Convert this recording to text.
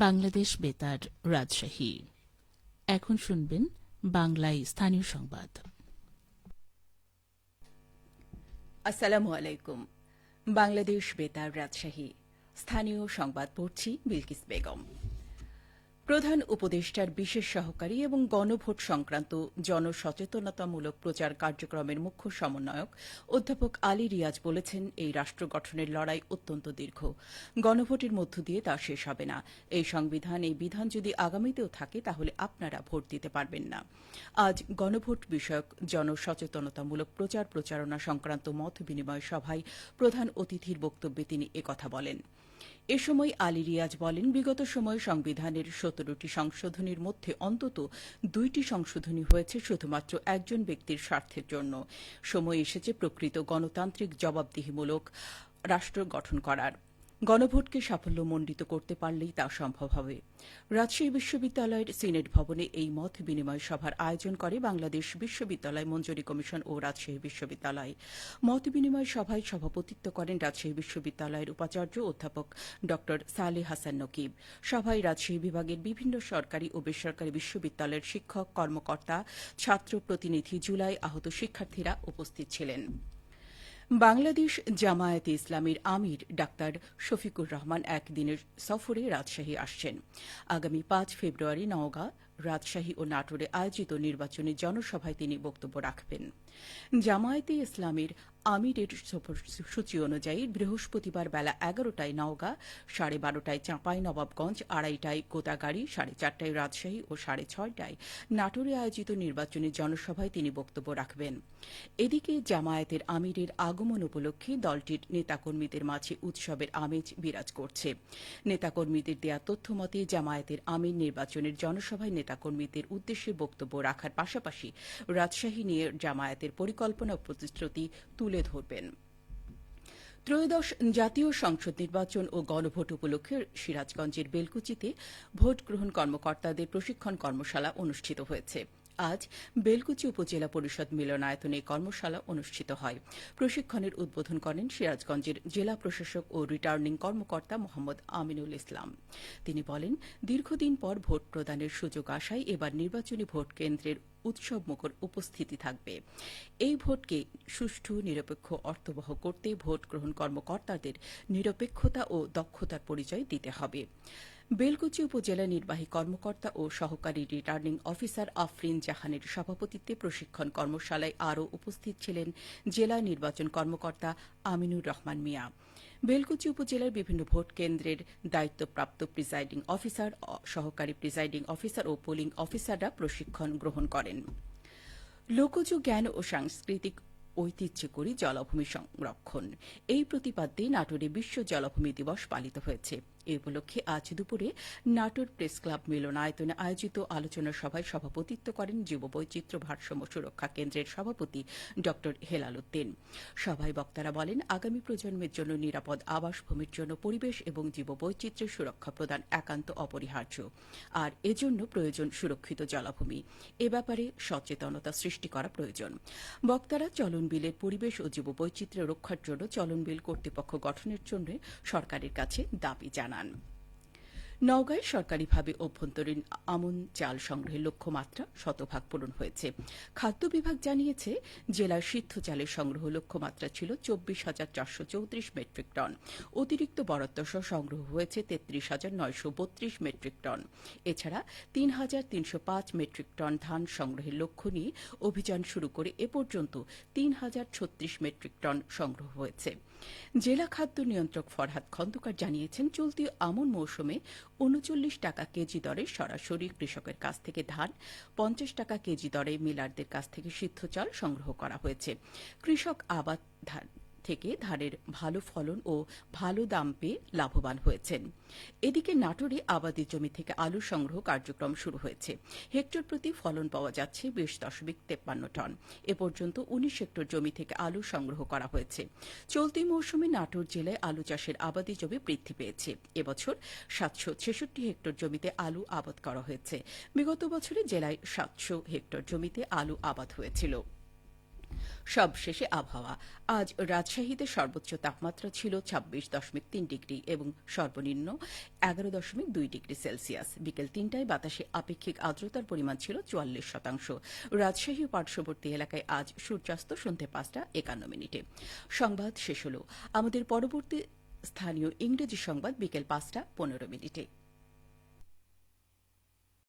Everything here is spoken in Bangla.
বাংলাদেশ বেতার রাজশাহী। এখন শুনবেন বাংলায় স্থানীয় সংবাদ। আসসালামু আলাইকুম। বাংলাদেশ বেতার রাজশাহী। স্থানীয় সংবাদ পড়ছি বিলকিস বেগম। প্রধান উপদেষ্টার বিশেষ সহকারী এবং গণভোট সংক্রান্ত জনসচেতনতামূলক প্রচার কার্যক্রমের মুখ্য সমন্বয়ক অধ্যাপক আলী রিয়াজ বলেছেন, এই রাষ্ট্র গঠনের লড়াই অত্যন্ত দীর্ঘ। গণভোটের মধ্য দিয়ে তা শেষ হবে না। এই সংবিধান, এই বিধান যদি আগামীতেও থাকে, তাহলে আপনারা ভোট দিতে পারবেন না। আজ গণভোট বিষয়ক জনসচেতনতামূলক প্রচার প্রচারণা সংক্রান্ত মত বিনিময় সভায় প্রধান অতিথির বক্তব্যে তিনি একথা বলেন। এ সময় আলী রিয়াজ বলেন, বিগত সময়ে সংবিধানের সতেরোটি সংশোধনীর মধ্যে অন্তত দুইটি সংশোধনী হয়েছে শুধুমাত্র একজন ব্যক্তির স্বার্থের জন্য। সময় এসেছে প্রকৃত গণতান্ত্রিক জবাবদিহিমূলক রাষ্ট্র গঠন করার। গণভোটকে সাফল্যমণ্ডিত করতে পারলেই তা সম্ভব হবে। রাজশাহী বিশ্ববিদ্যালয়ের সিনেট ভবনে এই মত বিনিময় সভার আয়োজন করে বাংলাদেশ বিশ্ববিদ্যালয় মঞ্জুরি কমিশন ও রাজশাহী বিশ্ববিদ্যালয়। মত বিনিময় সভায় সভাপতিত্ব করেন রাজশাহী বিশ্ববিদ্যালয়ের উপাচার্য অধ্যাপক ড সালে হাসান নকিব। সভায় রাজশাহী বিভাগের বিভিন্ন সরকারি ও বেসরকারি বিশ্ববিদ্যালয়ের শিক্ষক, কর্মকর্তা, ছাত্র প্রতিনিধি জুলাই আহত শিক্ষার্থীরা উপস্থিত ছিলেন। বাংলাদেশ জামায়াতে ইসলামের আমির ডাক্তার শফিকুর রহমান একদিনের সফরে রাজশাহী আসছেন। আগামী পাঁচ ফেব্রুয়ারি নওগাঁ, রাজশাহী ও নাটোরে আয়োজিত নির্বাচনী জনসভায় তিনি বক্তব্য রাখবেন। জামায়াতে ইসলামের আমিরের সূচি অনুযায়ী বৃহস্পতিবার বেলা এগারোটায় নওগাঁ, সাড়ে বারোটায় চাঁপাই, নবাবগঞ্জ, আড়াইটায় গোদাগাড়ি সাড়ে চারটায় রাজশাহী ও সাড়ে ছয়টায় নাটোরে আয়োজিত নির্বাচনী জনসভায় তিনি বক্তব্য রাখবেন। এদিকে জামায়াতের আমিরের আগমন উপলক্ষে দলটির নেতাকর্মীদের মাঝে উৎসবের আমেজ বিরাজ করছে। নেতাকর্মীদের দেয়া তথ্য মতে, জামায়াতের আমির নির্বাচনের জনসভায় নেতাকর্মীদের উদ্দেশ্যে বক্তব্য রাখার পাশাপাশি রাজশাহী নিয়ে জামায়াতের পরিকল্পনা প্রতিশ্রুতি তুলে ধরবেন। ত্রয়োদশ জাতীয় সংসদ নির্বাচন ও গণভোট উপলক্ষে সিরাজগঞ্জের বেলকুচিতে ভোট গ্রহণ কর্মকর্তাদের প্রশিক্ষণ কর্মশালা অনুষ্ঠিত হয়েছে। আজ বেলকুচি উপজেলা পরিষদ মিলনায়তনে কর্মশালা অনুষ্ঠিত হয়। প্রশিক্ষণের উদ্বোধন করেন সিরাজগঞ্জের জেলা প্রশাসক ও রিটার্নিং কর্মকর্তা মোহাম্মদ আমিনুল ইসলাম। তিনি বলেন, দীর্ঘদিন পর ভোট প্রদানের সুযোগ আসায় এবার নির্বাচনী ভোট কেন্দ্রের উৎসব মুখর উপস্থিতি থাকবে। এই ভোটকে সুষ্ঠু, নিরপেক্ষ, অর্থবহ করতে ভোট গ্রহণ কর্মকর্তাদের নিরপেক্ষতা ও দক্ষতার পরিচয় দিতে হবে। বেলকুচি উপজেলা নির্বাহী কর্মকর্তা ও সহকারী রিটার্নিং অফিসার আফরিন জাহানের সভাপতিত্বে প্রশিক্ষণ কর্মশালায় আরও উপস্থিত ছিলেন জেলা নির্বাচন কর্মকর্তা আমিনুর রহমান মিয়া। বেলকুচি উপজেলার বিভিন্ন ভোট কেন্দ্রের দায়িত্বপ্রাপ্ত প্রিজাইডিং অফিসার সহকারী প্রিজাইডিং অফিসার ও পোলিং অফিসাররা প্রশিক্ষণ গ্রহণ করেন। লোকজ জ্ঞান ও সাংস্কৃতিক ঐতিহ্য করি জলভূমি সংরক্ষণ। এই প্রতিপাদ্যে নাটোরে বিশ্ব জলভূমি দিবস পালিত হয়েছে। এ উপলক্ষে আজ দুপুরে নাটোর প্রেস ক্লাব মিলনায়তনে আয়োজিত আলোচনা সভায় সভাপতিত্ব করেন জীববৈচিত্র্য ভারসাম্য সুরক্ষা কেন্দ্রের সভাপতি ড হেলাল উদ্দিন। সভায় বক্তারা বলেন, আগামী প্রজন্মের জন্য নিরাপদ আবাসভূমির জন্য পরিবেশ এবং জীববৈচিত্র্যের সুরক্ষা প্রদান একান্ত অপরিহার্য। আর এজন্য প্রয়োজন সুরক্ষিত জলাভূমি। এ ব্যাপারে সচেতনতা সৃষ্টি করা প্রয়োজন। বক্তারা, চলন বিলের পরিবেশ ও জীববৈচিত্র্য রক্ষার জন্য চলন বিল কর্তৃপক্ষ গঠনের জন্য সরকারের কাছে দাবি জানান Amen. নওগাঁয় সরকারিভাবে অভ্যন্তরীণ আমন চাল সংগ্রহের লক্ষ্যমাত্রা শতভাগ পূরণ হয়েছে। খাদ্য বিভাগ জানিয়েছে, জেলার সিদ্ধ চালের সংগ্রহ লক্ষ্যমাত্রা ছিল চব্বিশ হাজার চারশো চৌত্রিশ মেট্রিক টন। অতিরিক্ত বরাদ্দ সহ সংগ্রহ হয়েছে তেত্রিশ হাজার নয়শো বত্রিশ মেট্রিক টন। এছাড়া তিন হাজার তিনশো পাঁচ মেট্রিক টন ধান সংগ্রহের লক্ষ্য নিয়ে অভিযান শুরু করে এ পর্যন্ত তিন হাজার ছত্রিশ মেট্রিক টন সংগ্রহ হয়েছে। জেলা খাদ্য নিয়ন্ত্রক ফরহাদ খন্দকার জানিয়েছেন, চলতি আমন মৌসুমে উনচল্লিশ টাকা কেজি দরে সরাসরি কৃষকের কাছ থেকে ধান, পঞ্চাশ টাকা কেজি দরে মিলারদের কাছ থেকে সিদ্ধ চাল সংগ্রহ করা হয়েছে। কৃষক আবাদ ধান থেকে ধানের ভালো ফলন ও ভালো দাম পেয়ে লাভবান হয়েছেন। এদিকে নাটোরে আবাদি জমি থেকে আলু সংগ্রহ কার্যক্রম শুরু হয়েছে। হেক্টর প্রতি ফলন পাওয়া যাচ্ছে বিশ দশমিক তেপ্পান্ন টন। এ পর্যন্ত উনিশ হেক্টর জমি থেকে আলু সংগ্রহ করা হয়েছে। চলতি মৌসুমে নাটোর জেলায় আলু চাষের আবাদি জমি বৃদ্ধি পেয়েছে। এবছর সাতশো ছেষট্টি হেক্টর জমিতে আলু আবাদ করা হয়েছে। বিগত বছরে জেলায় সাতশো হেক্টর জমিতে আলু আবাদ হয়েছিল। সবশেষে আবহাওয়া। আজ রাজশাহীতে সর্বোচ্চ তাপমাত্রা ছিল ছাব্বিশ দশমিক তিন ডিগ্রি এবং সর্বনিম্ন এগারো দশমিক দুই ডিগ্রি সেলসিয়াস। বিকেল তিনটায় বাতাসে আপেক্ষিক আর্দ্রতার পরিমাণ ছিল চুয়াল্লিশ শতাংশ। রাজশাহী পার্শ্ববর্তী এলাকায় আজ সূর্যাস্ত সন্ধ্যে পাঁচটা একান্ন মিনিটে। সংবাদ শেষ হল। আমাদের পরবর্তী স্থানীয় ইংরেজি সংবাদ বিকেল পাঁচটা পনেরো মিনিটে।